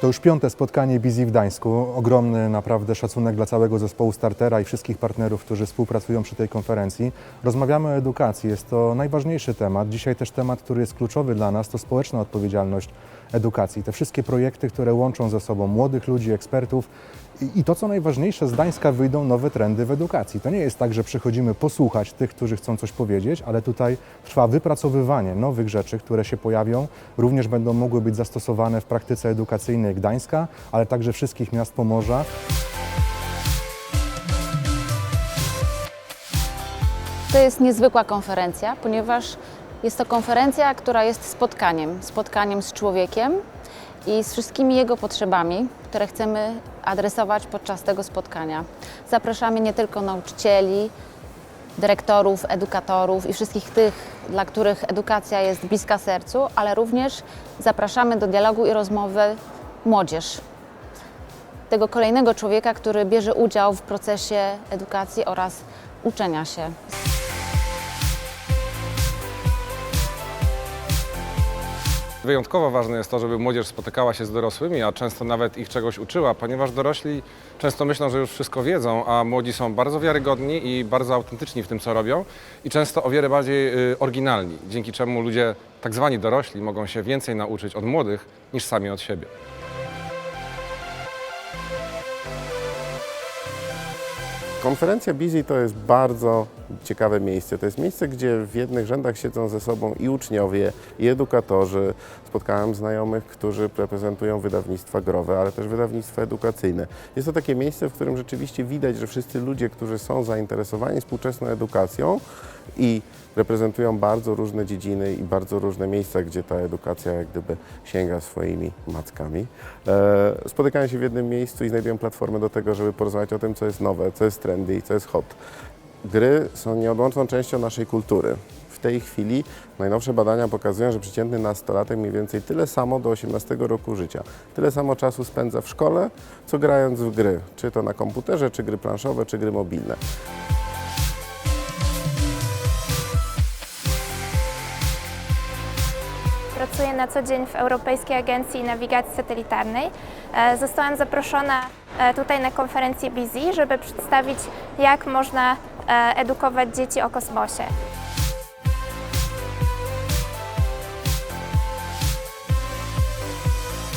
To już piąte spotkanie Bizji w Gdańsku. Ogromny naprawdę szacunek dla całego zespołu Startera i wszystkich partnerów, którzy współpracują przy tej konferencji. Rozmawiamy o edukacji. Jest to najważniejszy temat. Dzisiaj też temat, który jest kluczowy dla nas, to społeczna odpowiedzialność edukacji. Te wszystkie projekty, które łączą ze sobą młodych ludzi, ekspertów. I, to, co najważniejsze, z Gdańska wyjdą nowe trendy w edukacji. To nie jest tak, że przychodzimy posłuchać tych, którzy chcą coś powiedzieć, ale tutaj trwa wypracowywanie nowych rzeczy, które się pojawią. Również będą mogły być zastosowane w praktyce edukacyjnej Gdańska, ale także wszystkich miast Pomorza. To jest niezwykła konferencja, ponieważ jest to konferencja, która jest spotkaniem, spotkaniem z człowiekiem i z wszystkimi jego potrzebami, które chcemy adresować podczas tego spotkania. Zapraszamy nie tylko nauczycieli, dyrektorów, edukatorów i wszystkich tych, dla których edukacja jest bliska sercu, ale również zapraszamy do dialogu i rozmowy młodzież. Tego kolejnego człowieka, który bierze udział w procesie edukacji oraz uczenia się. Wyjątkowo ważne jest to, żeby młodzież spotykała się z dorosłymi, a często nawet ich czegoś uczyła, ponieważ dorośli często myślą, że już wszystko wiedzą, a młodzi są bardzo wiarygodni i bardzo autentyczni w tym, co robią i często o wiele bardziej y, oryginalni, dzięki czemu ludzie, tak zwani dorośli, mogą się więcej nauczyć od młodych niż sami od siebie. Konferencja Busy to jest bardzo ciekawe miejsce. To jest miejsce, gdzie w jednych rzędach siedzą ze sobą i uczniowie, i edukatorzy. Spotkałem znajomych, którzy reprezentują wydawnictwa growe, ale też wydawnictwa edukacyjne. Jest to takie miejsce, w którym rzeczywiście widać, że wszyscy ludzie, którzy są zainteresowani współczesną edukacją i reprezentują bardzo różne dziedziny i bardzo różne miejsca, gdzie ta edukacja jak gdyby sięga swoimi mackami. E, spotykają się w jednym miejscu i znajdują platformę do tego, żeby porozmawiać o tym, co jest nowe, co jest trendy i co jest hot. Gry są nieodłączną częścią naszej kultury. W tej chwili najnowsze badania pokazują, że przeciętny nastolatek mniej więcej tyle samo do 18 roku życia. Tyle samo czasu spędza w szkole, co grając w gry. Czy to na komputerze, czy gry planszowe, czy gry mobilne. Pracuję na co dzień w Europejskiej Agencji Nawigacji Satelitarnej. E, Zostałam zaproszona e, tutaj na konferencję Busy, żeby przedstawić, jak można e, edukować dzieci o kosmosie.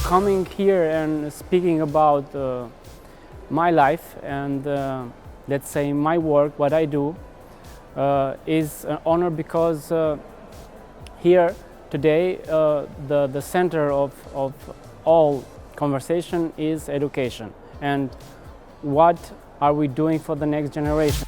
coming here and speaking about uh, my life and uh, let's say my work, what I do, uh, is an honor because uh, here today uh, the, the center of, of all conversation is education and what are we doing for the next generation.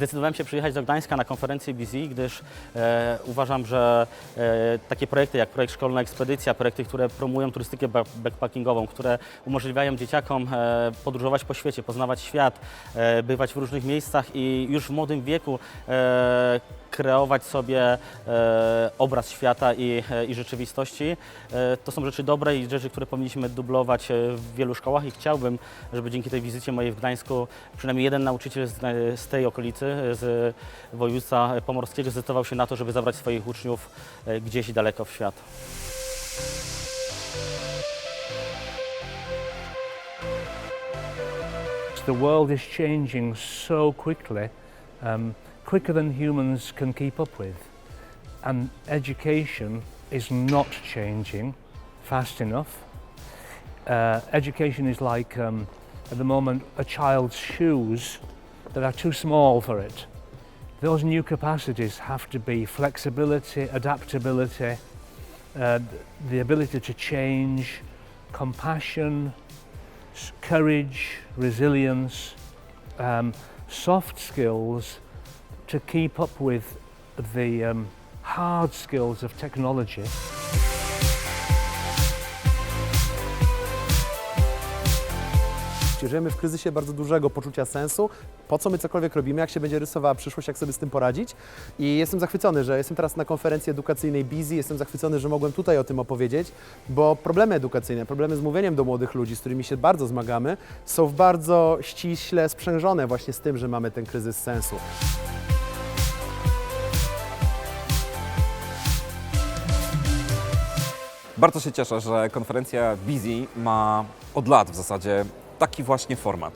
Zdecydowałem się przyjechać do Gdańska na konferencję BZ, gdyż e, uważam, że e, takie projekty jak projekt Szkolna Ekspedycja, projekty, które promują turystykę ba- backpackingową, które umożliwiają dzieciakom e, podróżować po świecie, poznawać świat, e, bywać w różnych miejscach i już w młodym wieku e, kreować sobie e, obraz świata i, e, i rzeczywistości. E, to są rzeczy dobre i rzeczy, które powinniśmy dublować w wielu szkołach i chciałbym, żeby dzięki tej wizycie mojej w Gdańsku przynajmniej jeden nauczyciel z, z tej okolicy, z województwa pomorskiego zdecydował się na to, żeby zabrać swoich uczniów gdzieś daleko w świat. The world is changing so quickly, um, quicker than humans can keep up with. And education is not changing fast enough. Uh, education is like, um, at the moment, a child's shoes that are too small for it. Those new capacities have to be flexibility, adaptability, uh, the ability to change, compassion, courage, resilience, um, soft skills to keep up with the um, hard skills of technology. Żyjemy w kryzysie bardzo dużego poczucia sensu. Po co my cokolwiek robimy, jak się będzie rysowała przyszłość, jak sobie z tym poradzić. I jestem zachwycony, że jestem teraz na konferencji edukacyjnej Busy. Jestem zachwycony, że mogłem tutaj o tym opowiedzieć, bo problemy edukacyjne, problemy z mówieniem do młodych ludzi, z którymi się bardzo zmagamy, są bardzo ściśle sprzężone właśnie z tym, że mamy ten kryzys sensu. Bardzo się cieszę, że konferencja Busy ma od lat w zasadzie taki właśnie format.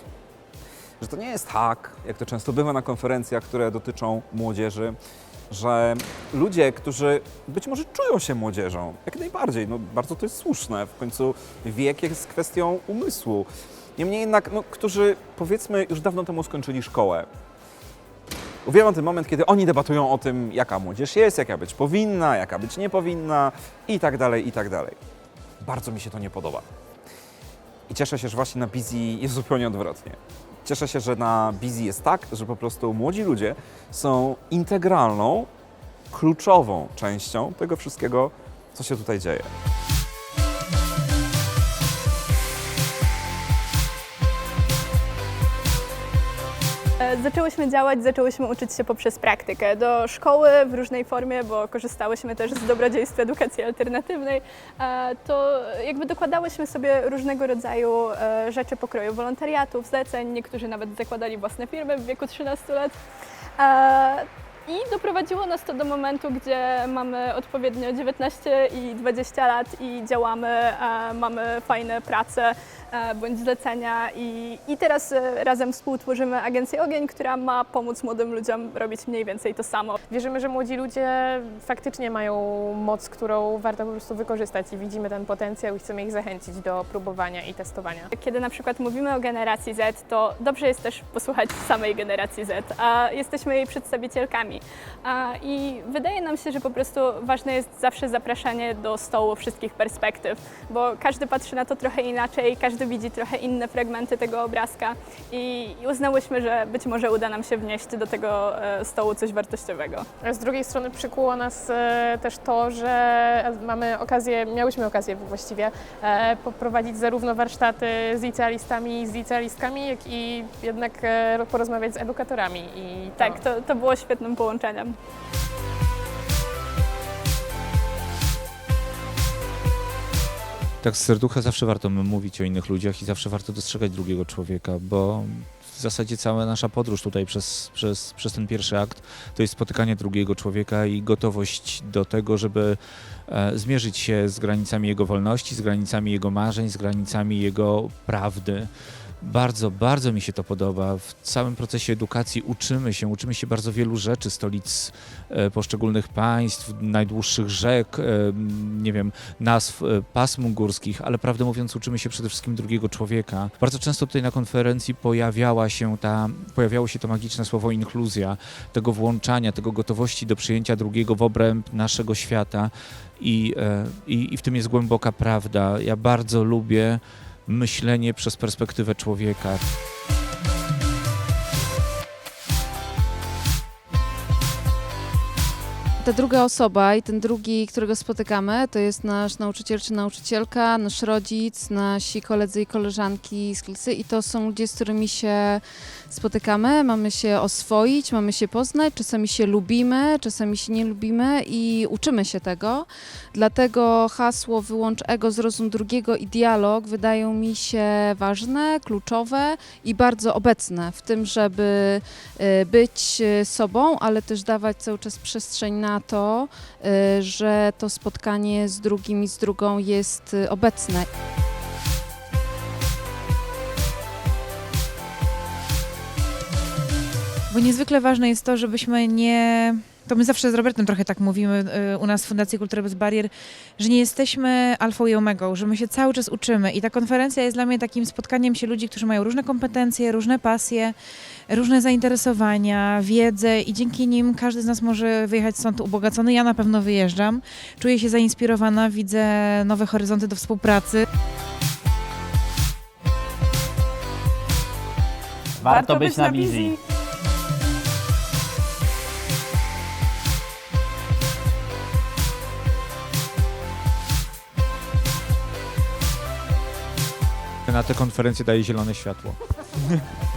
Że to nie jest tak, jak to często bywa na konferencjach, które dotyczą młodzieży, że ludzie, którzy być może czują się młodzieżą, jak najbardziej, no bardzo to jest słuszne, w końcu wiek jest kwestią umysłu. Niemniej jednak, no, którzy powiedzmy już dawno temu skończyli szkołę, Uwielbiam ten moment, kiedy oni debatują o tym, jaka młodzież jest, jaka być powinna, jaka być nie powinna i tak dalej, i tak dalej. Bardzo mi się to nie podoba. I cieszę się, że właśnie na Busy jest zupełnie odwrotnie. Cieszę się, że na Busy jest tak, że po prostu młodzi ludzie są integralną, kluczową częścią tego wszystkiego, co się tutaj dzieje. Zaczęłyśmy działać, zaczęłyśmy uczyć się poprzez praktykę. Do szkoły w różnej formie, bo korzystałyśmy też z dobrodziejstw edukacji alternatywnej, to jakby dokładałyśmy sobie różnego rodzaju e, rzeczy pokroju wolontariatów, zleceń. Niektórzy nawet zakładali własne firmy w wieku 13 lat. E, I doprowadziło nas to do momentu, gdzie mamy odpowiednio 19 i 20 lat i działamy, e, mamy fajne prace bądź zlecenia i, i teraz e, razem współtworzymy agencję Ogień, która ma pomóc młodym ludziom robić mniej więcej to samo. Wierzymy, że młodzi ludzie faktycznie mają moc, którą warto po prostu wykorzystać i widzimy ten potencjał i chcemy ich zachęcić do próbowania i testowania. Kiedy na przykład mówimy o generacji Z, to dobrze jest też posłuchać samej generacji Z, a jesteśmy jej przedstawicielkami. I wydaje nam się, że po prostu ważne jest zawsze zapraszanie do stołu wszystkich perspektyw, bo każdy patrzy na to trochę inaczej, każdy widzi trochę inne fragmenty tego obrazka i i uznałyśmy, że być może uda nam się wnieść do tego e, stołu coś wartościowego. A z drugiej strony przykuło nas e, też to, że mamy okazję, miałyśmy okazję właściwie e, poprowadzić zarówno warsztaty z licealistami i z licealistkami, jak i jednak porozmawiać z edukatorami. I to, Tak, to, to było świetnym połączeniem. Tak z serducha zawsze warto mówić o innych ludziach i zawsze warto dostrzegać drugiego człowieka, bo w zasadzie cała nasza podróż tutaj przez, przez, przez ten pierwszy akt to jest spotykanie drugiego człowieka i gotowość do tego, żeby e, zmierzyć się z granicami jego wolności, z granicami jego marzeń, z granicami jego prawdy. Bardzo, bardzo mi się to podoba. W całym procesie edukacji uczymy się, uczymy się bardzo wielu rzeczy, stolic e, poszczególnych państw, najdłuższych rzek, e, nie wiem, nazw e, pasm górskich, ale prawdę mówiąc uczymy się przede wszystkim drugiego człowieka. Bardzo często tutaj na konferencji pojawiała się ta, pojawiało się to magiczne słowo inkluzja, tego włączania, tego gotowości do przyjęcia drugiego w obręb naszego świata i, i, i w tym jest głęboka prawda. Ja bardzo lubię myślenie przez perspektywę człowieka. Ta druga osoba i ten drugi, którego spotykamy, to jest nasz nauczyciel czy nauczycielka, nasz rodzic, nasi koledzy i koleżanki z klasy i to są ludzie, z którymi się spotykamy, mamy się oswoić, mamy się poznać, czasami się lubimy, czasami się nie lubimy i uczymy się tego. Dlatego hasło wyłącz ego, zrozum drugiego i dialog wydają mi się ważne, kluczowe i bardzo obecne w tym, żeby y, być y, sobą, ale też dawać cały czas przestrzeń na to, y, że to spotkanie z drugim i z drugą jest y, obecne. Bo niezwykle ważne jest to, żebyśmy nie. To my zawsze z Robertem trochę tak mówimy y, u nas w Fundacji Kultury Bez Barier, że nie jesteśmy alfą i omegą, że my się cały czas uczymy. I ta konferencja jest dla mnie takim spotkaniem się ludzi, którzy mają różne kompetencje, różne pasje, różne zainteresowania, wiedzę i dzięki nim każdy z nas może wyjechać stąd ubogacony. Ja na pewno wyjeżdżam. Czuję się zainspirowana, widzę nowe horyzonty do współpracy. Warto, być na wizji. Na tę konferencję daje zielone światło.